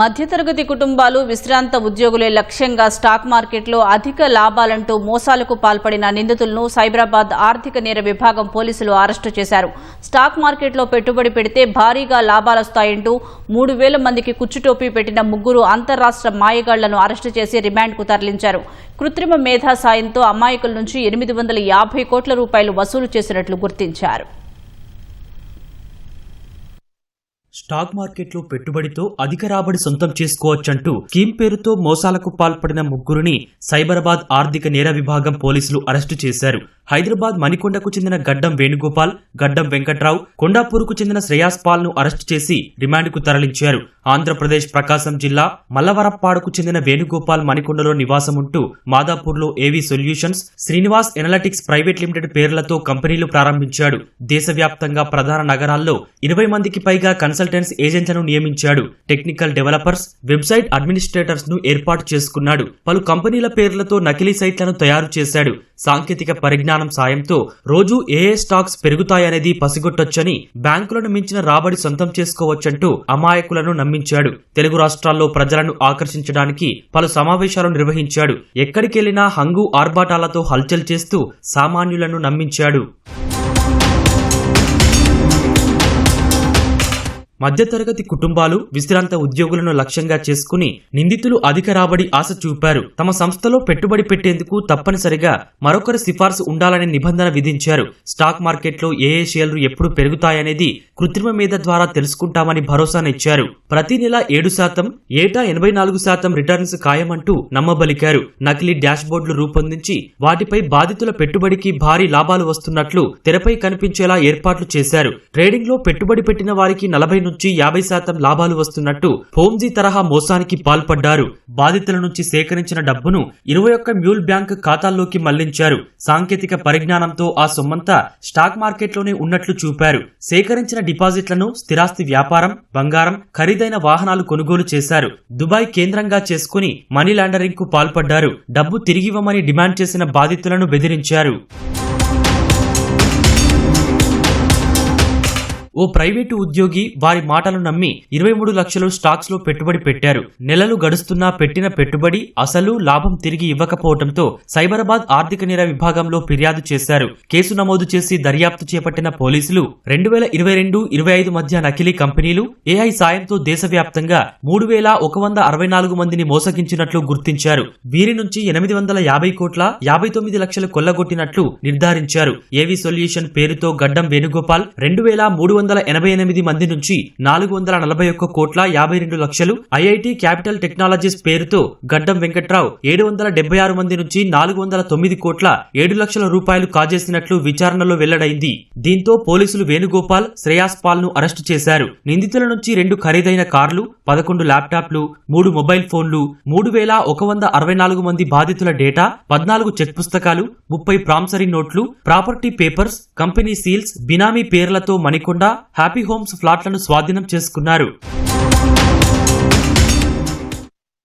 మధ్యతరగతి కుటుంబాలు విశ్రాంత ఉద్యోగులే లక్ష్యంగా స్టాక్ మార్కెట్లో అధిక లాభాలంటూ మోసాలకు పాల్పడిన నిందితులను సైబరాబాద్ ఆర్థిక నేర విభాగం పోలీసులు అరెస్టు చేశారు. స్టాక్ మార్కెట్లో పెట్టుబడి పెడితే భారీగా లాభాలొస్తాయంటూ మూడు వేల మందికి కుచ్చుటోపీ పెట్టిన ముగ్గురు అంతరాష్ట్ర మాయగాళ్ళను అరెస్టు చేసి రిమాండ్కు తరలించారు. కృత్రిమ మేధా సాయంతో అమాయకుల నుంచి ఎనిమిది వందల యాభై కోట్ల రూపాయలు వసూలు చేసినట్లు గుర్తించారు. స్టాక్ మార్కెట్లో పెట్టుబడితో అధిక రాబడి సొంతం చేసుకోవచ్చంటూ స్కీమ్ పేరుతో మోసాలకు పాల్పడిన ముగ్గురిని సైబరాబాద్ ఆర్థిక నేర విభాగం పోలీసులు అరెస్టు చేశారు. హైదరాబాద్ మణికొండకు చెందిన గడ్డం వేణుగోపాల్ గడ్డం వెంకట్రావు కొండాపూర్కు చెందిన శ్రేయాస్ పాల్ను అరెస్టు చేసి రిమాండ్కు తరలించారు. ఆంధ్రప్రదేశ్ ప్రకాశం జిల్లా మల్లవరప్పాడుకు చెందిన వేణుగోపాల్ మణికొండలో నివాసముంటూ మాదాపూర్లో AV solutions Srinivas analytics private limited పేర్లతో కంపెనీలు ప్రారంభించాడు. దేశవ్యాప్తంగా ప్రధాన నగరాల్లో ఇరవై మందికి పైగా కన్సల్టెన్స్ ఏజెంట్లను నియమించాడు. టెక్నికల్ డెవలపర్స్ వెబ్సైట్ అడ్మినిస్ట్రేటర్స్ను ఏర్పాటు చేసుకున్నాడు. పలు కంపెనీల పేర్లతో నకిలీ సైట్లను తయారు చేశాడు. సాంకేతిక పరిజ్ఞానం సాయంతో రోజు ఏ ఏ స్టాక్స్ పెరుగుతాయనేది పసిగొట్టొచ్చని బ్యాంకులను మించిన రాబడి సొంతం చేసుకోవచ్చంటూ అమాయకులను నమ్మించాడు. తెలుగు రాష్ట్రాల్లో ప్రజలను ఆకర్షించడానికి పలు సమావేశాలు నిర్వహించాడు. ఎక్కడికెళ్ళినా హంగు ఆర్భాటాలతో హల్చల్ చేస్తూ సామాన్యులను నమ్మించాడు. మధ్యతరగతి కుటుంబాలు విశ్రాంత ఉద్యోగులను లక్ష్యంగా చేసుకుని నిందితులు అధిక రాబడి ఆశ చూపారు. తమ సంస్థలో పెట్టుబడి పెట్టేందుకు తప్పనిసరిగా మరొకరి సిఫార్సు ఉండాలనే నిబంధన విధించారు. స్టాక్ మార్కెట్లో ఏ ఏ షేర్లు ఎప్పుడు పెరుగుతాయనేది కృత్రిమ మీద ద్వారా తెలుసుకుంటామని భరోసానిచ్చారు ప్రతి నెల ఏడు శాతం ఏటా ఎనభై నాలుగు శాతం రిటర్న్స్ ఖాయమంటూ నమ్మబలికారు. నకిలీ డాష్బోర్డులు రూపొందించి వాటిపై బాధితుల పెట్టుబడికి భారీ లాభాలు వస్తున్నట్లు తెరపై కనిపించేలా ఏర్పాట్లు చేశారు. ట్రేడింగ్లో పెట్టుబడి పెట్టిన వారికి నలభై నుంచి యాభై శాతం లాభాలు వస్తున్నట్టు హోమ్జీ తరహా మోసానికి పాల్పడ్డారు. బాధితుల నుంచి సేకరించిన డబ్బును ఇరవై ఒక్క మ్యూల్ బ్యాంక్ ఖాతాల్లోకి మళ్ళించారు. సాంకేతిక పరిజ్ఞానంతో ఆ సొమ్మంతా స్టాక్ మార్కెట్లోనే ఉన్నట్లు చూపారు. సేకరించిన డిపాజిట్లను స్థిరాస్తి వ్యాపారం బంగారం ఖరీదైన వాహనాలు కొనుగోలు చేశారు. దుబాయ్ కేంద్రంగా చేసుకుని మనీ లాండరింగ్కు పాల్పడ్డారు. డబ్బు తిరిగివ్వమని డిమాండ్ చేసిన బాధితులను బెదిరించారు. ఓ ప్రైవేటు ఉద్యోగి వారి మాటలు నమ్మి ఇరవై మూడు లక్షలు స్టాక్స్లో పెట్టుబడి పెట్టారు. నెలలు గడుస్తున్నా పెట్టిన పెట్టుబడి అసలు లాభం తిరిగి ఇవ్వకపోవడంతో సైబరాబాద్ ఆర్థిక నేర విభాగంలో ఫిర్యాదు చేశారు. కేసు నమోదు చేసి దర్యాప్తు చేపట్టిన పోలీసులు రెండు వేల ఇరవై రెండు ఇరవై ఐదు మధ్య నకిలీ కంపెనీలు ఏఐ సాయంతో దేశవ్యాప్తంగా మూడు వేల ఒక వంద అరవై నాలుగు మందిని మోసగించినట్లు గుర్తించారు. వీరి నుంచి ఎనిమిది వందల యాభై కోట్ల యాభై తొమ్మిది లక్షలు కొల్లగొట్టినట్లు నిర్ధారించారు. ఏవి సొల్యూషన్ పేరుతో గడ్డం వేణుగోపాల్ రెండు వేల మూడు వందల ఎనభై ఎనిమిది మంది నుంచి నాలుగు వందల నలభై ఒక్క కోట్ల యాభై రెండు లక్షలు ఐఐటి క్యాపిటల్ టెక్నాలజీస్ పేరుతో గడ్డం వెంకట్రావు ఏడు వందల డెబ్బై ఆరు మంది నుంచి నాలుగు వందల తొమ్మిది కోట్ల ఏడు లక్షల రూపాయలు కాజేసినట్లు విచారణలో వెల్లడైంది. దీంతో పోలీసులు వేణుగోపాల్ శ్రేయాస్ పాల్ను అరెస్టు చేశారు. నిందితుల నుంచి రెండు ఖరీదైన కార్లు పదకొండు ల్యాప్టాప్లు మూడు మొబైల్ ఫోన్లు మూడు వేల ఒక వంద అరవై నాలుగు మంది బాధితుల డేటా పద్నాలుగు చెక్ పుస్తకాలు ముప్పై ప్రాంసరీ నోట్లు property papers company seals benami పేర్లతో మణికొండ హ్యాపీ హోమ్స్ ఫ్లాట్లను స్వాధీనం చేసుకున్నారు.